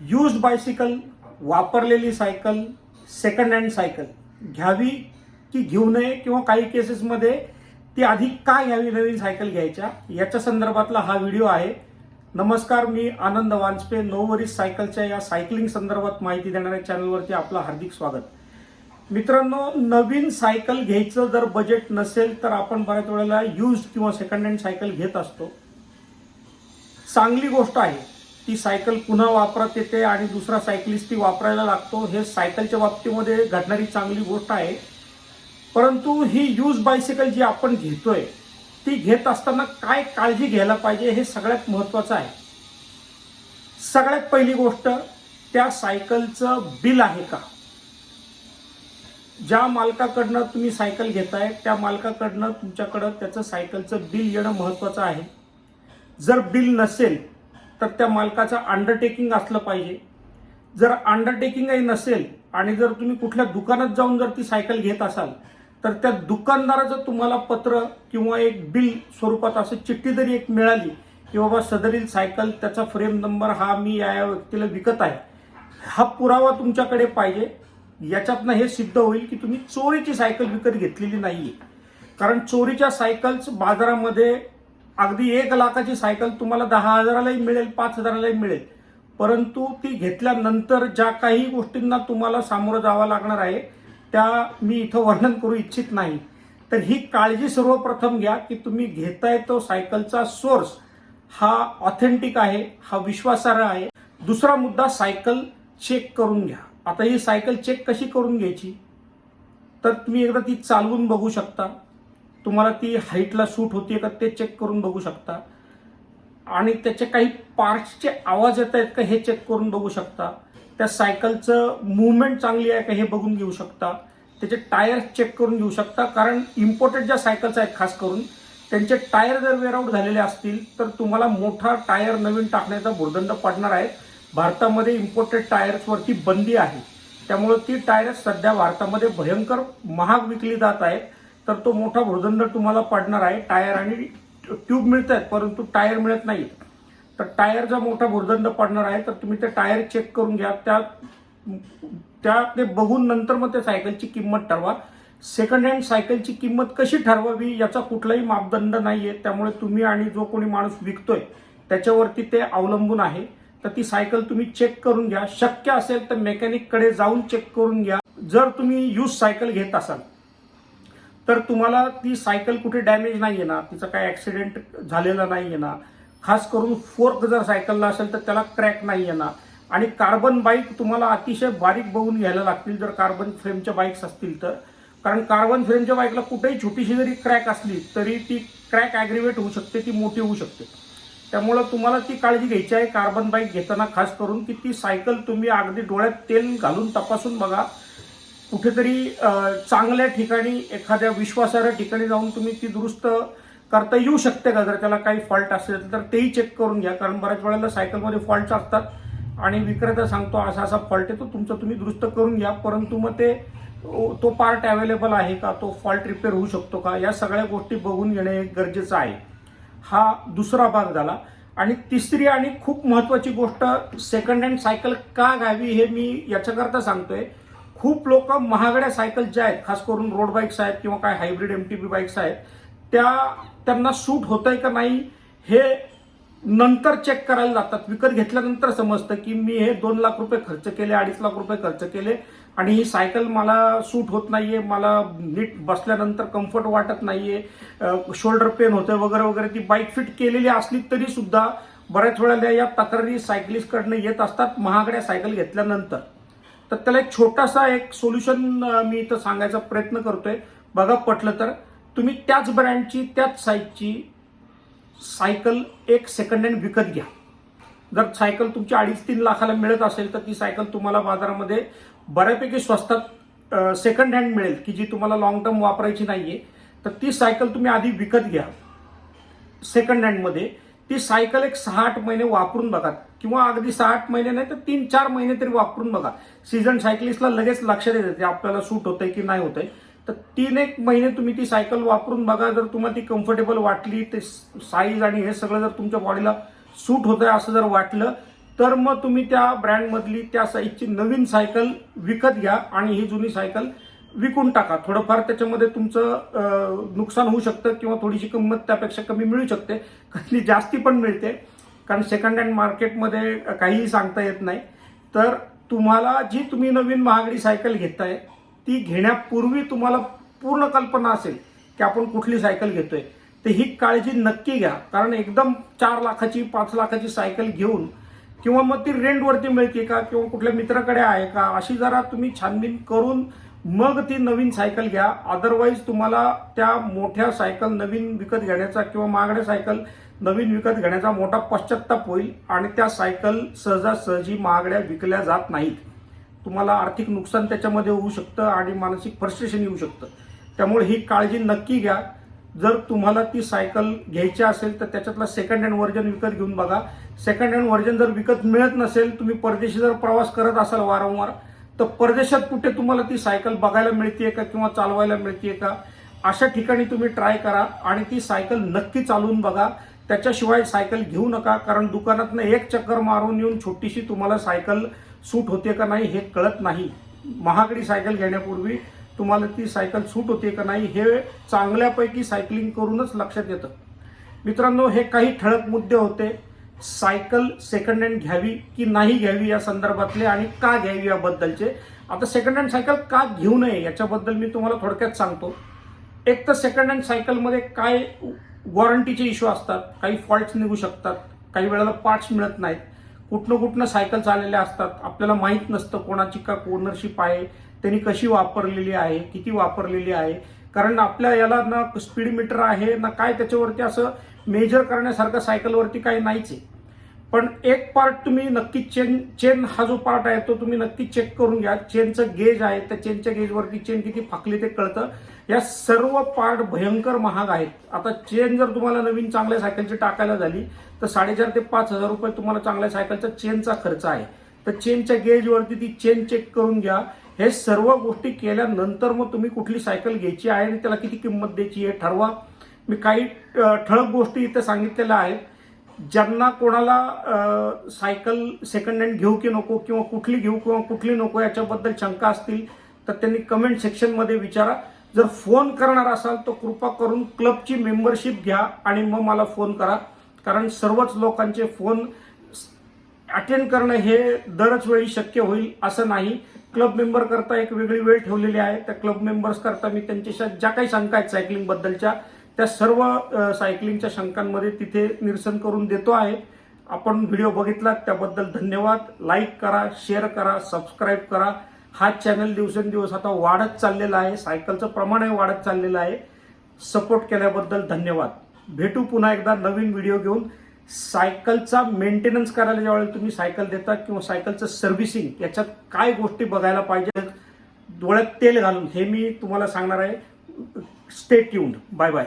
Used bicycle वापरलेली cycle second hand cycle घ्यावी की घेऊ नये किंवा काही केसेसमध्ये ती आधी का घ्यावी नवीन सायकल घ्यायच्या? याच्या संदर्भातला हा व्हिडिओ आहे. नमस्कार मी आनंद वांजपे नोवरीस सायकलच्या या सायकलिंग संदर्भात माहिती देणाऱ्या चॅनलवरती आपलं हार्दिक स्वागत. मित्रांनो नवीन सायकल घ्यायचं जर बजेट नसेल तर आपण बऱ्याच वेळेला यूज किंवा सेकंड हँड सायकल घेत असतो. चांगली गोष्ट आहे. ती सायकल पुन्हा वापरात येते आणि दुसरा सायकलिस्ट ती वापरायला लागतो. हे सायकलच्या बाबतीमध्ये घडणारी चांगली गोष्ट आहे. परंतु ही यूज बायसिकल जी आपण घेतोय ती घेत असताना काय काळजी घ्यायला पाहिजे हे सगळ्यात महत्वाचं आहे. सगळ्यात पहिली गोष्ट त्या सायकलचं बिल आहे का? ज्या मालकाकडनं तुम्ही सायकल घेताय त्या मालकाकडनं तुमच्याकडं त्याचं सायकलचं बिल येणं महत्वाचं आहे. जर बिल नसेल तर त्या मालकाचं अंडरटेकिंग असलं पाहिजे. जर अंडरटेकिंगही नसेल आणि जर तुम्ही कुठल्या दुकानात जाऊन जर ती सायकल घेत असाल तर त्या दुकानदाराचं तुम्हाला पत्र किंवा एक बिल स्वरूपात असं चिठ्ठी जरी एक मिळाली की बाबा सदरील सायकल त्याचा फ्रेम नंबर हा मी या या व्यक्तीला विकत आहे हा पुरावा तुमच्याकडे पाहिजे. याच्यातनं हे सिद्ध होईल की तुम्ही चोरीची सायकल विकत घेतलेली नाही कारण चोरीच्या सायकल्स बाजारामध्ये अगदी एक लाखाची सायकल तुम्हाला दहा हजारालाही मिळेल पाच हजारालाही मिळेल. परंतु ती घेतल्यानंतर ज्या काही गोष्टींना तुम्हाला सामोरं जावं लागणार आहे त्या मी इथं वर्णन करू इच्छित नाही. तर ही काळजी सर्वप्रथम घ्या की तुम्ही घेताय तो सायकलचा सोर्स. हा ऑथेंटिक आहे हा विश्वासार्ह आहे. दुसरा मुद्दा सायकल चेक करून घ्या. आता ही सायकल चेक कशी करून घ्यायची? तर तुम्ही एकदा ती चालवून बघू शकता. तुम्हाला ती हाईटला सूट होती का ते चेक करून बघू शकता. आणि त्याचे काही पार्ट्सचे आवाज येत आहेत का हे चेक करून बघू शकता. त्या सायकलचं मुवमेंट चांगली आहे का हे बघून घेऊ शकता. त्याचे टायर चेक करून घेऊ शकता. कारण इम्पोर्टेड ज्या सायकल्स आहेत खास करून त्यांचे टायर जर वेअरआउट झालेले असतील तर तुम्हाला मोठा टायर नवीन टाकण्याचा भुर्दंड पडणार आहे. भारतामध्ये इम्पोर्टेड टायर्सवरती बंदी आहे. त्यामुळे ती टायर्स सध्या भारतामध्ये भयंकर महाग विकली जात आहेत. तर तो मोठा भुर्दंड तुम्हाला पडणार आहे. टायर आणि ट्यूब मिळत आहेत परंतु टायर मिळत नाही तर टायरचा मोठा भुर्दंड पडणार आहे तर तुम्ही ते टायर चेक करून घ्या. त्या त्या ते बघून नंतर मग त्या सायकलची किंमत ठरवा. सेकंड हँड सायकलची किंमत कशी ठरवावी याचा कुठलाही मापदंड नाही आहे त्यामुळे तुम्ही आणि जो कोणी माणूस विकतोय त्याच्यावरती ते अवलंबून आहे. तर ती सायकल तुम्ही चेक करून घ्या. शक्य असेल तर मेकॅनिककडे जाऊन चेक करून घ्या. जर तुम्ही यूज सायकल घेत असाल तर तुम्हाला ती सायकल कुठे डॅमेज नाही ना तिचा काय ऍक्सिडेंट झालेला नाही ना खास करून फोर्क जर सायकलला असेल तर त्याला क्रॅक नाही ना आणि कार्बन बाईक तुम्हाला अतिशय बारीक बघून घ्यायला लागतील जर कार्बन फ्रेमच्या बाईक्स असतील तर. कारण कार्बन फ्रेमच्या बाईकला कुठेही छोटीशी जरी क्रॅक असली तरी ती क्रॅक ॲग्रिवेट होऊ शकते ती मोठी होऊ शकते. त्यामुळं तुम्हाला ती काळजी घ्यायची आहे कार्बन बाईक घेताना खास करून की ती सायकल तुम्ही अगदी डोळ्यात तेल घालून तपासून बघा. कुठेतरी चांगल्या ठिकाणी एखाद्या विश्वासार्ह ठिकाणी जाऊन तुम्ही ती दुरुस्त करता येऊ शकते का? जर त्याला काही फॉल्ट असेल तर तेही चेक करून घ्या. कारण बऱ्याच वेळेला सायकलमध्ये फॉल्ट असतात. आणि विक्रेता सांगतो असा असा फॉल्ट आहे तो तुमचं तुम्ही दुरुस्त करून घ्या. परंतु मग ते तो पार्ट अवेलेबल आहे का? तो फॉल्ट रिपेअर होऊ शकतो का? या सगळ्या गोष्टी बघून घेणे गरजेचं आहे. हा दुसरा भाग झाला. आणि तिसरी आणि खूप महत्त्वाची गोष्ट सेकंड हँड सायकल का घ्यावी हे मी याच्याकरता सांगतोय. खूप लोक महागड्या सायकल ज्या आहेत खास करून रोड बाईक्स आहेत किंवा काय hybrid M T B bikes आहेत त्या त्यांना सूट होत आहे का नाही हे नंतर चेक करायला जातात. विकत घेतल्यानंतर समजतं की मी हे दोन लाख रुपये खर्च केले अडीच लाख रुपये खर्च केले आणि ही सायकल मला सूट होत नाहीये मला नीट बसल्यानंतर कम्फर्ट वाटत नाहीये शोल्डर पेन होतं वगैरे वगैरे. ती बाईक फिट केलेली असली तरी सुद्धा बऱ्याच वेळेला या तक्रारी सायकलिस्टकडनं येत असतात महागड्या सायकल घेतल्यानंतर. तर त्याला एक छोटासा एक सोल्युशन मी इथं सांगायचा प्रयत्न करतोय. बघा पटलं तर तुम्ही त्याच ब्रँडची त्याच साईजची सायकल एक सेकंड हँड विकत घ्या. जर सायकल तुमची अडीच तीन लाखाला मिळत असेल तर ती सायकल तुम्हाला बाजारामध्ये बऱ्यापैकी स्वस्तात सेकंड हँड मिळेल की जी तुम्हाला लॉंग टर्म वापरायची नाहीये. तर ती सायकल तुम्ही आधी विकत घ्या. सेकंड हँडमध्ये ती सायकल एक सहा आठ महिने वापरून बघा. किंवा अगदी सहा आठ महिने नाही तर तीन चार महिने तरी वापरून बघा. सीझन सायकलिस्टला लगेच लक्षात देते ते आपल्याला सूट होतंय की नाही होतंय. तर तीन एक महिने तुम्ही ती सायकल वापरून बघा. जर तुम्हाला ती कम्फर्टेबल वाटली ते साईज आणि हे सगळं जर तुमच्या बॉडीला सूट होतंय असं जर वाटलं तर मग तुम्ही त्या ब्रँडमधली त्या साईजची नवीन सायकल विकत घ्या. आणि ही जुनी सायकल विकून टाका. थोडंफार त्याच्यामध्ये तुमचं नुकसान होऊ शकतं किंवा थोडीशी किंमत त्यापेक्षा कमी मिळू शकते. कधी जास्ती पण मिळते. कारण सेकंड हँड मार्केटमध्ये काहीही सांगता येत नाही. तर तुम्हाला जी तुम्ही नवीन महागडी सायकल घेताय ती घेण्यापूर्वी तुम्हाला पूर्ण कल्पना असेल की आपण कुठली सायकल घेतोय. तर ही काळजी नक्की घ्या. कारण एकदम चार लाखाची पाच लाखाची सायकल घेऊन किंवा मग ती रेंटवरती मिळते का किंवा कुठल्या मित्राकडे आहे का अशी जरा तुम्ही छानबीन करून मग ती नवीन सायकल घ्या. अदरवाईज तुम्हाला त्या मोठ्या सायकल नवीन विकत घेण्याचा किंवा महागड्या सायकल नवीन विकत घेण्याचा मोठा पश्चाताप होईल आणि त्या सायकल सहजासहजी महागड्या विकल्या जात नाहीत. तुम्हाला आर्थिक नुकसान त्याच्यामध्ये होऊ शकतं आणि मानसिक फ्रस्ट्रेशन येऊ शकतं. त्यामुळे ही काळजी नक्की घ्या. जर तुम्हाला ती सायकल घ्यायची असेल तर त्याच्यातला सेकंड हँड व्हर्जन विकत घेऊन बघा. सेकंड हँड व्हर्जन जर विकत मिळत नसेल तुम्ही परदेशी जर प्रवास करत असाल वारंवार तर परदेशात कुठे तुम्हाला ती सायकल बघायला मिळते का किंवा चालवायला मिळते का? अशा ठिकाणी तुम्ही ट्राय करा आणि ती सायकल नक्की चालवून बघा. त्याच्याशिवाय सायकल घेऊ नका कारण दुकानातनं एक चक्कर मारून येऊन छोटीशी तुम्हाला सायकल सूट होते का नाही हे कळत नाही. महागडी सायकल घेण्यापूर्वी तुम्हाला ती सायकल सूट होते का नाही हे चांगल्यापैकी सायकलिंग करूनच लक्षात येतं. मित्रांनो हे काही ठळक मुद्दे होते. सायकल सेकंड हँड घ्यावी की नाही घ्यावी या संदर्भातले आणि का घ्यावी याबद्दलचे. आता सेकंड हँड सायकल का घेऊ नये याच्याबद्दल मी तुम्हाला थोडक्यात सांगतो. एक तर सेकंड हँड सायकलमध्ये काय वॉरंटीचे इश्यू असतात काही फॉल्ट्स निघू शकतात काही वेळेला पार्ट्स मिळत नाहीत. कुठनं कुठनं सायकल चाललेल्या असतात आपल्याला माहीत नसतं कोणाची का ओनरशिप आहे त्यांनी कशी वापरलेली आहे किती वापरलेली आहे. कारण आपल्या याला ना स्पीड मीटर आहे ना काय त्याच्यावरती असं मेजर करण्यासारखं सायकलवरती काही नाहीच आहे. पण एक पार्ट तुम्ही नक्की चेन चेन हा जो पार्ट आहे तो तुम्ही नक्की चेक करून घ्या. चेनचं गेज आहे त्या चेनच्या गेजवरती चेन किती फाकली ते कळतं. या सर्व पार्ट भयंकर महाग आहेत. आता चेन जर तुम्हाला नवीन चांगल्या सायकलची टाकायला झाली तर साडेचार ते पाच हजार रुपये तुम्हाला चांगल्या सायकलचा चेनचा खर्च आहे. तर चेनच्या गेजवरती ती चेन चेक करून घ्या. हे सर्व गोष्टी केल्यानंतर मग तुम्ही कुठली सायकल घ्यायची आहे आणि त्याला किती किंमत द्यायची आहे ठरवा. मी काही ठळक गोष्टी इथं सांगितलेल्या आहेत. ज्यांना कोणाला सायकल सेकंड हँड घेऊ की नको किंवा कुठली घेऊ किंवा कुठली नको याच्याबद्दल शंका असतील तर त्यांनी कमेंट सेक्शनमध्ये विचारा. जर फोन करणार असाल तर कृपा करून क्लबची मेंबरशिप घ्या आणि मग मला फोन करा. कारण सर्वच लोकांचे फोन अटेंड करणं हे दरच वेळी शक्य होईल असं नाही. क्लब मेंबर करता एक वेगळी वेळ ठेवलेली आहे. त्या क्लब मेंबर्स करता मी त्यांच्याशी ज्या काही शंका आहेत सायकलिंगबद्दलच्या त्या सर्व सायकलिंगच्या शंकांमध्ये तिथे निरसन करून देतो आहे. आपण व्हिडिओ बघितलात त्याबद्दल धन्यवाद. लाईक करा शेअर करा सबस्क्राईब करा. हा चॅनल दिवसेंदिवस आता वाढत चाललेला आहे. सायकलचं प्रमाणही वाढत चाललेलं आहे. सपोर्ट केल्याबद्दल धन्यवाद. भेटू पुन्हा एकदा नवीन व्हिडिओ घेऊन. सायकलचा मेंटेनन्स करायला ज्यावेळी तुम्ही सायकल देता किंवा सायकलचं सर्व्हिसिंग याच्यात काय गोष्टी बघायला पाहिजे? डोळ्यात तेल घालून हे मी तुम्हाला सांगणार आहे. Stay tuned bye bye